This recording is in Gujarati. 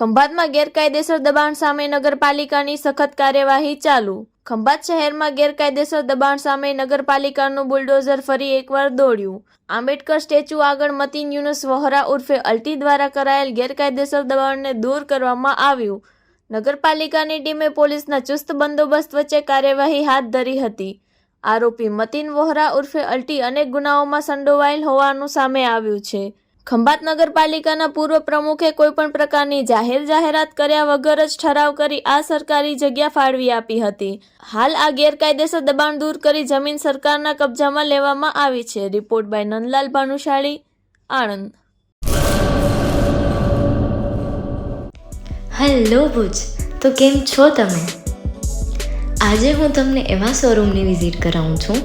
ખંભાતમાં ગેરકાયદેસર દબાણ સામે નગરપાલિકાની સખત કાર્યવાહી ચાલુ. ખંભાત શહેરમાં ગેરકાયદેસર દબાણ સામે નગરપાલિકાનું બુલડોઝર ફરી એકવાર દોડ્યું. આંબેડકર સ્ટેચ્યુ આગળ મતીન યુનુસ વહોરા ઉર્ફે અલ્ટી દ્વારા કરાયેલ ગેરકાયદેસર દબાણને દૂર કરવામાં આવ્યું. નગરપાલિકાની ટીમે પોલીસના ચુસ્ત બંદોબસ્ત વચ્ચે કાર્યવાહી હાથ ધરી હતી. આરોપી મતીન વોહરા ઉર્ફે અલ્ટી અનેક ગુનાઓમાં સંડોવાયેલ હોવાનું સામે આવ્યું છે. ખંભાત નગરપાલિકાના પૂર્વ પ્રમુખે કોઈપણ પ્રકારની જાહેર જાહેરાત કર્યા વગર જ ઠરાવ કરી આ સરકારી જગ્યા ફાળવી આપી હતી. હાલ આ ગેરકાયદેસર દબાણ દૂર કરી જમીન સરકારના કબજામાં લેવામાં આવી છે. Report by Nandlal Bhanushali, Anand. Hello Bhuj, તો કેમ છો તમે? આજે હું તમને એવા શોરૂમની વિઝિટ કરાવું છું